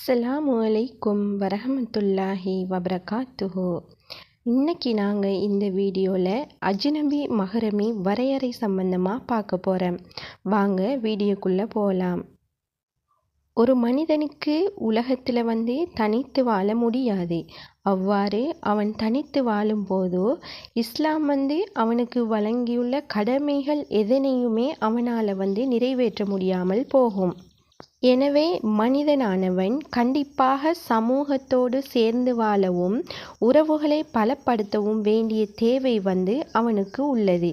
அஸ்ஸலாமு அலைக்கும் வரஹமத்துல்லாஹி வபரகாத்துஹோ. இன்னைக்கு நாங்கள் இந்த வீடியோவில் அஜ்னபி மஹரமி வரையறை சம்பந்தமாக பார்க்க போகிறோம் வாங்க வீடியோக்குள்ளே போகலாம் ஒரு மனிதனுக்கு உலகத்தில் வந்து தனித்து வாழ முடியாது. அவ்வாறு அவன் தனித்து வாழும்போதோ இஸ்லாம் வந்து அவனுக்கு வழங்கியுள்ள கடமைகள் எதனையுமே அவனால் வந்து நிறைவேற்ற முடியாமல் போகும். எனவே மனிதனானவன் கண்டிப்பாக சமூகத்தோடு சேர்ந்து வாழவும் உறவுகளை பலப்படுத்தவும் வேண்டிய தேவை வந்து அவனுக்கு உள்ளது.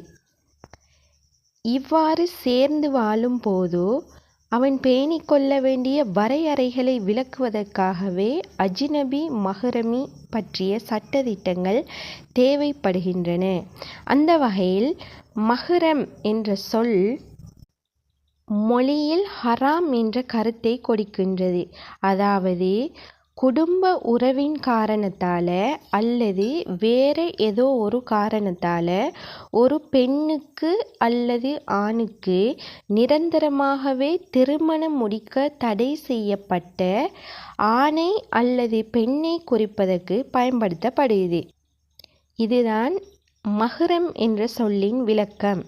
இவ்வாறு சேர்ந்து வாழும் போதோ அவன் பேணிக்கொள்ள வேண்டிய வரையறைகளை விளக்குவதற்காகவே அஜினபி மஹரமி பற்றிய சட்டதிட்டங்கள் தேவைப்படுகின்றன. அந்த வகையில் மஹரம் என்ற சொல் மொழியில் ஹராம் என்ற கருத்தை கொடுக்கின்றது. அதாவது குடும்ப உறவின் காரணத்தால் அல்லது வேறு ஏதோ ஒரு காரணத்தால் ஒரு பெண்ணுக்கு அல்லது ஆணுக்கு நிரந்தரமாகவே திருமணம் முடிக்க தடை செய்யப்பட்ட ஆணை அல்லது பெண்ணை குறிப்பதற்கு பயன்படுத்தப்படுகிறது. இதுதான் மஹ்ரம் என்ற சொல்லின் விளக்கம்.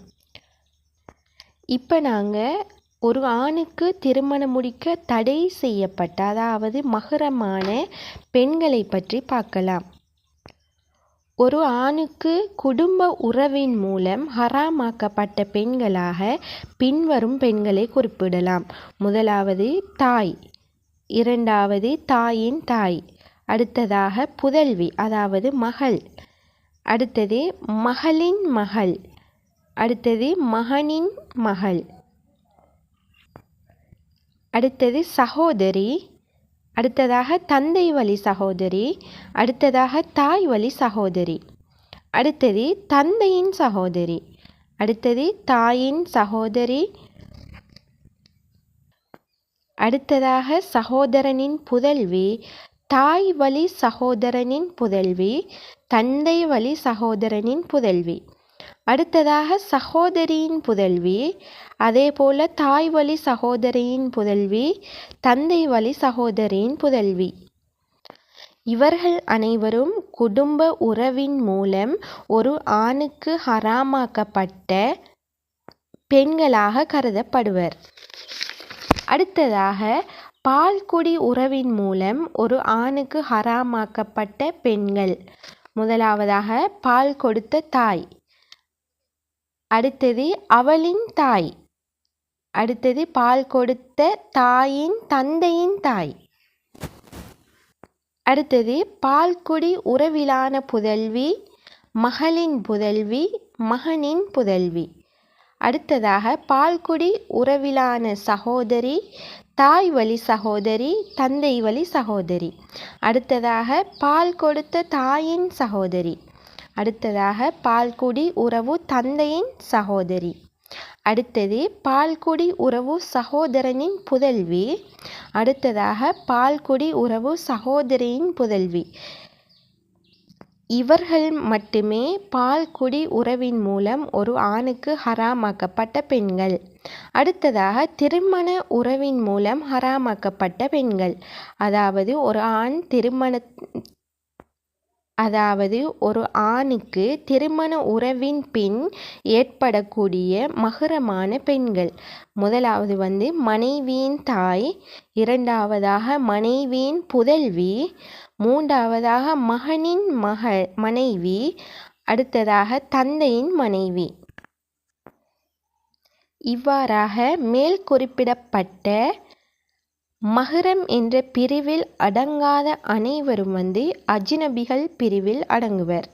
இப்போ நாங்கள் ஒரு ஆணுக்கு திருமணம் முடிக்க தடை செய்யப்பட்ட அதாவது மகரமான பெண்களை பற்றி பார்க்கலாம். ஒரு ஆணுக்கு குடும்ப உறவின் மூலம் ஹராமாக்கப்பட்ட பெண்களாக பின்வரும் பெண்களை குறிப்பிடலாம். முதலாவது தாய் இரண்டாவது தாயின் தாய் அடுத்ததாக புதல்வி அதாவது மகள் அடுத்தது மகளின் மகள் அடுத்தது மகனின் மகள். அடுத்தது சகோதரி. அடுத்ததாக தந்தை வழி சகோதரி. அடுத்ததாக தாய் வழி சகோதரி. அடுத்தது தந்தையின் சகோதரி. அடுத்தது தாயின் சகோதரி. அடுத்ததாக சகோதரனின் புதல்வி. தாய் வழி சகோதரனின் புதல்வி. தந்தை வழி சகோதரனின் புதல்வி. அடுத்ததாக சகோதரியின் புதல்வி அதே போல தாய் வழி சகோதரியின் புதல்வி தந்தை வழி சகோதரியின் புதல்வி. இவர்கள் அனைவரும் குடும்ப உறவின் மூலம் ஒரு ஆணுக்கு ஹராமாக்கப்பட்ட பெண்களாக கருதப்படுவர். அடுத்ததாக பால்குடி உறவின் மூலம் ஒரு ஆணுக்கு ஹராமாக்கப்பட்ட பெண்கள். முதலாவதாக பால் கொடுத்த தாய். அடுத்தது அவளின் தாய். அடுத்தது பால் கொடுத்த தாயின் தந்தையின் தாய். அடுத்தது பால்குடி உறவிலான புதல்வி மகளின் புதல்வி மகனின் புதல்வி. அடுத்ததாக பால்குடி உறவிலான சகோதரி தாய் வழி சகோதரி தந்தை வழி சகோதரி. அடுத்ததாக பால் கொடுத்த தாயின் சகோதரி. அடுத்ததாக பால்குடி உறவு தந்தையின் சகோதரி. அடுத்தது பால்குடி உறவு சகோதரனின் புதல்வி. அடுத்ததாக பால்குடி உறவு சகோதரியின் புதல்வி. இவர்கள் மட்டுமே பால்குடி உறவின் மூலம் ஒரு ஆணுக்கு ஹராமாக்கப்பட்ட பெண்கள். அடுத்ததாக திருமண உறவின் மூலம் ஹராமாக்கப்பட்ட பெண்கள். அதாவது ஒரு ஆண் திருமண அதாவது ஒரு ஆணுக்கு திருமண உறவின் பின் ஏற்படக்கூடிய மகரமான பெண்கள். முதலாவது வந்து மனைவியின் தாய் இரண்டாவதாக மனைவியின் புதல்வி மூன்றாவதாக மகனின் மகள் மனைவி அடுத்ததாக தந்தையின் மனைவி. இவ்வாறாக மேல் குறிப்பிடப்பட்ட மஹரம் என்ற பிரிவில் அடங்காத அனைவரும் வந்து அஜ்னபிகள் பிரிவில் அடங்குவர்.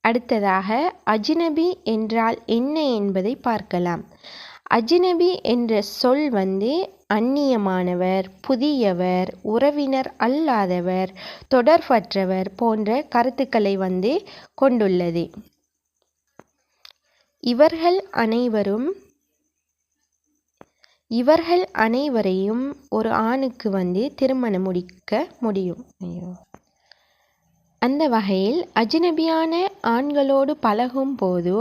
அடுத்ததாக அஜ்னபி என்றால் என்ன என்பதை பார்க்கலாம். அஜ்னபி என்ற சொல் வந்து அந்நியமானவர் புதியவர் உறவினர் அல்லாதவர் தொடர்பற்றவர் போன்ற கருத்துக்களை வந்து கொண்டுள்ளது. இவர்கள் அனைவரும் இவர்கள் அனைவரையும் ஒரு ஆணுக்கு வந்து திருமணம் முடிக்க முடியும். அந்த வகையில் அஜினபியான ஆண்களோடு பழகும் போது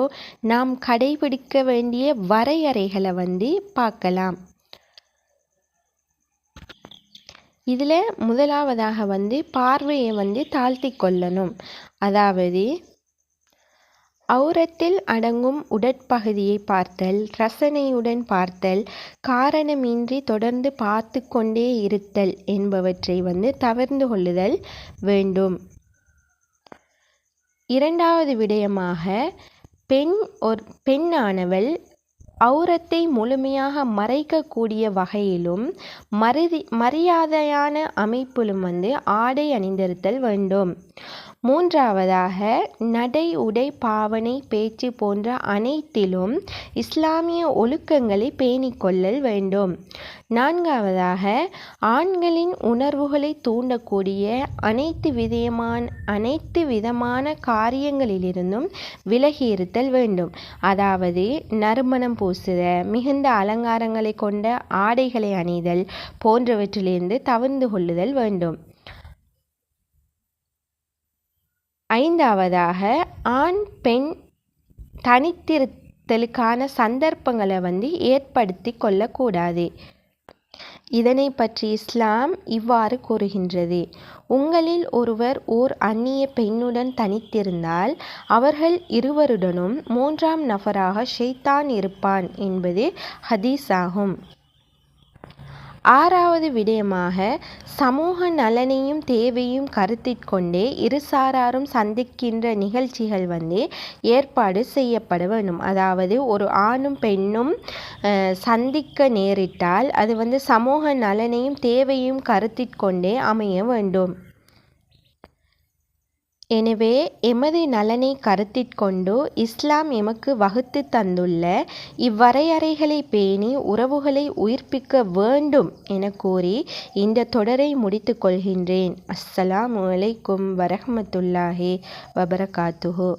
நாம் கடைபிடிக்க வேண்டிய வரையறைகளை வந்து பார்க்கலாம். இதில் முதலாவதாக வந்து பார்வையை வந்து தாழ்த்தி கொள்ளணும். அதாவது ஔரத்தில் அடங்கும் உடற்பகுதியை பார்த்தல் ரசனையுடன் பார்த்தல் காரணமின்றி தொடர்ந்து பார்த்து கொண்டே இருத்தல் என்பவற்றை வந்து தவிர்ந்து கொள்ளுதல் வேண்டும். இரண்டாவது விடயமாக பெண் ஒரு பெண்ணானவள் ஔரத்தை முழுமையாக மறைக்கக்கூடிய வகையிலும் மருதி மரியாதையான அமைப்பிலும் வந்து ஆடை அணிந்திருத்தல் வேண்டும். மூன்றாவதாக நடை உடை பாவனை பேச்சு போன்ற அனைத்திலும் இஸ்லாமிய ஒழுக்கங்களை பேணிக்கொள்ளல் வேண்டும். நான்காவதாக ஆண்களின் உணர்வுகளை தூண்டக்கூடிய அனைத்து விதமான அனைத்து விதமான காரியங்களிலிருந்தும் விலகி இருத்தல் வேண்டும். அதாவது நறுமணம் பூசுத மிகுந்த அலங்காரங்களை கொண்ட ஆடைகளை அணிதல் போன்றவற்றிலிருந்து தவிர்ந்து கொள்ளுதல் வேண்டும். ஐந்தாவதாக ஆண் பெண் தனித்திருத்தலுக்கான சந்தர்ப்பங்களை வந்து ஏற்படுத்தி கொள்ளக்கூடாது. இதனை பற்றி இஸ்லாம் இவ்வாறு கூறுகின்றது. உங்களில் ஒருவர் ஓர் அந்நிய பெண்ணுடன் தனித்திருந்தால் அவர்கள் இருவருடனும் மூன்றாம் நபராக ஷெய்தான் இருப்பான் என்பது ஹதீஸ் ஆகும் ஆறாவது விடயமாக சமூக நலனையும் தேவையும் கருத்திற்கொண்டே இருசாராரும் சந்திக்கின்ற நிகழ்ச்சிகள் வந்து ஏற்பாடு செய்யப்பட வேண்டும். அதாவது ஒரு ஆணும் பெண்ணும் சந்திக்க நேரிட்டால் அது வந்து சமூக நலனையும் தேவையும் கருத்திற்கொண்டே அமைய வேண்டும். எனவே எமது நலனை கருத்திற்கொண்டு இஸ்லாம் எமக்கு வகுத்து தந்துள்ள இவ்வரையறைகளை பேணி உறவுகளை உயிர்ப்பிக்க வேண்டும் என கூறி இந்த தொடரை முடித்து கொள்கின்றேன். அஸ்ஸலாம் வலைக்கும் வரஹமத்துல்லாஹி வபரகாத்துஹு.